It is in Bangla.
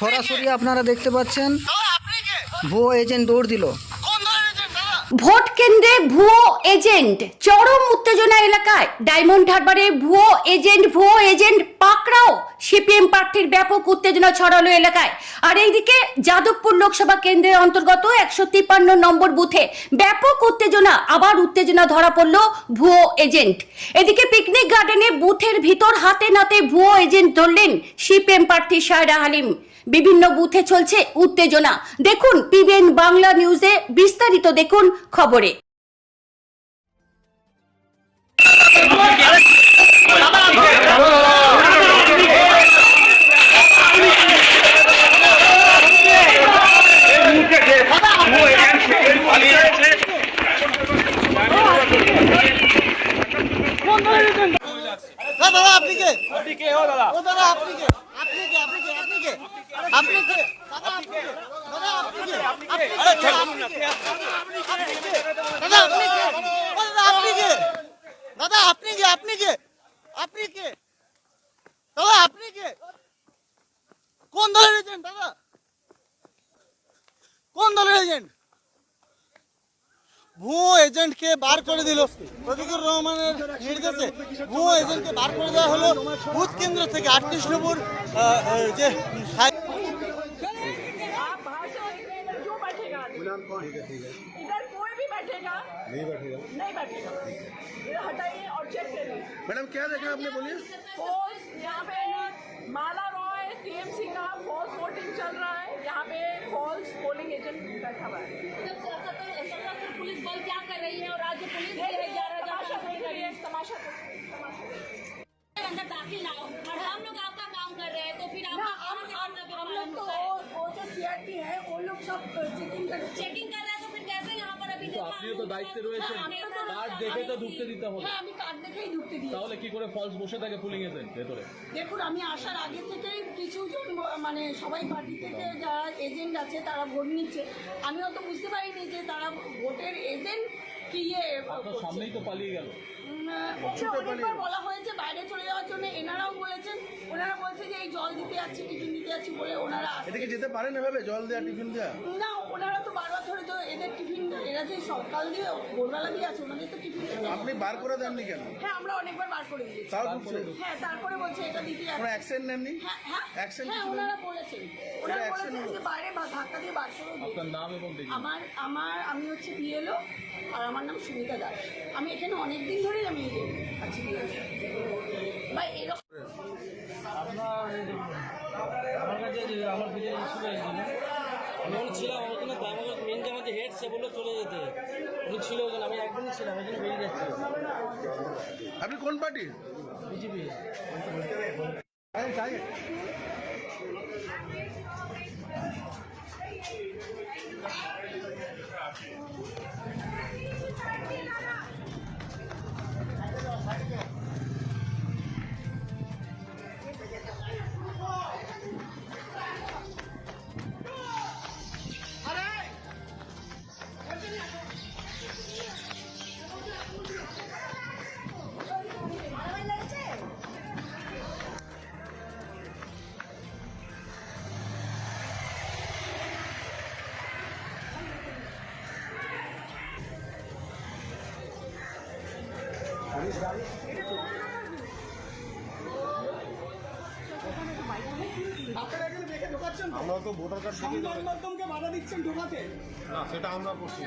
সরাসরি আপনারা দেখতে পাচ্ছেন ভুয়ো এজেন্ট দৌড় দিল ভোট কেন্দ্রে ভুয়ো এজেন্ট, চরম উত্তেজনা এলাকায়। ডায়মন্ড হারবারে ভুয়ো এজেন্ট ভুয়ো এজেন্ট পাকড়াও। সিপিএম প্রার্থীর ব্যাপক উত্তেজনা ছড়ালো এলাকায়। আর এইদিকে যাদবপুর লোকসভা কেন্দ্রের অন্তর্গত একশো তিপ্পান্ন নম্বর বুথে ব্যাপক উত্তেজনা, আবার উত্তেজনা ধরা পড়ল ভুয়ো এজেন্ট। এদিকে পিকনিক গার্ডেনে বুথের ভিতর হাতে নাতে ভুয়ো এজেন্ট ধরলেন সিপিএম প্রার্থী সায়রা হালিম। বিভিন্ন বুথে চলছে উত্তেজনা। দেখুন, পিবিএন বাংলা নিউজে বিস্তারিত দেখুন খবরে। দাদা আপনি কে আপনি কে হো দাদা ও দাদা আপনি কে আপনি কে আপনি কে আপনি কে আপনি কে দাদা আপনি কে দাদা আপনি কে আপনি কে আরে ছাড়ুন না দাদা আপনি কে ও দাদা আপনি কে দাদা আপনি কে আপনি কে আপনি কে দাদা আপনি কে কোন দলের এজেন্ট দাদা কোন দলের এজেন্ট ভুয়ো এজেন্টকে বার করে দিল প্রতিকুর রহমানের নির্দেশে ভুয়ো এজেন্টকে বার করে দেওয়া হলো বুথ কেন্দ্র থেকে আটত্রিশ নম্বর আহ, আহ, যে সাই- आप बाहर से इधर क्यों बैठेगा इधर कोई भी बैठेगा नहीं बैठेगा नहीं बैठेगा इधर हटाइए और चेक करिए मैडम क्या देखा आपने बोलिए फोर्स यहाँ पे बैठा हुआ पुलिस बल क्या कर रही है और राज्य पुलिस ग्यारह तमाशा अंदर दाखिल ना हो और हम लोग आपका काम कर रहे हैं तो फिर हम लोग तो वो जो सीआरपी है वो लोग सब चेकिंग कर चेकिंग कर रहे हैं तो फिर कैसे यहाँ पर अभी तो दायित्व দেখে তো ঢুকতে দিতে হবে হ্যাঁ আমি কার্ড দেখেই ঢুকতে দিই তাহলে কি করে ফলস বসে থাকে পুলিং এজেন্ট ভেতরে? দেখুন আমি আসার আগে থেকেই কিছুজন মানে সবাই পার্টি থেকে যারা এজেন্ট আছে তারা ভোট নিচ্ছে। আমি অত বুঝতে পারিনি যে তারা ভোটের এজেন্ট কি ইয়ে। সামনেই তো পালিয়ে গেল। অনেকবার বলা হয়েছে বাইরে চলে যাওয়ার জন্য। এনারাও বলেছেন ওনারা বলছে যে এই জল দিতে যাচ্ছি টিফিন দিতে যাচ্ছি বলে ওনারা আসছে। যেতে পারেন এভাবে জল দেওয়া টিফিন দেওয়া না ওনারা তো বারবার ধরে তো এদের টিফিন এরা যে সকাল দিয়ে ভোরবেলা দিয়ে আছে ওনাদের তো টিফিন আপনি বার করে দেননি কেন? হ্যাঁ আমরা অনেকবার বার করে দিয়েছি। হ্যাঁ তারপরে বলছে এটা দিতে কোনো যাচ্ছে অ্যাকশন নেননি? হ্যাঁ হ্যাঁ হ্যাঁ ওনারা বলেছেন। ওনারা বলেছেন যে বাইরে বা- ধাক্কা দিয়ে বার করে। আপনার নাম এবং দেখি আমার আমার আমি হচ্ছে বিএলও আর আমার নাম সুমিতা দাস। আমি এখানে অনেক দিন ধরেই আমি আছি। বা এরকম আমার কাছে আমার বিজয় ইস্যু আমি ওখানে ছিলাম ওখানে মেন যে হেড সে বলল চলে যেতে উনি ছিল ওখানে আমি ছিলাম ওই জন্য বেরিয়ে যাচ্ছি আপনি কোন পার্টি? বিজেপি। আমরা তো ভোটার কার্ড সংবাদ মাধ্যমকে বাধা দিচ্ছেন ঢোকাতে? না সেটা আমরা করছি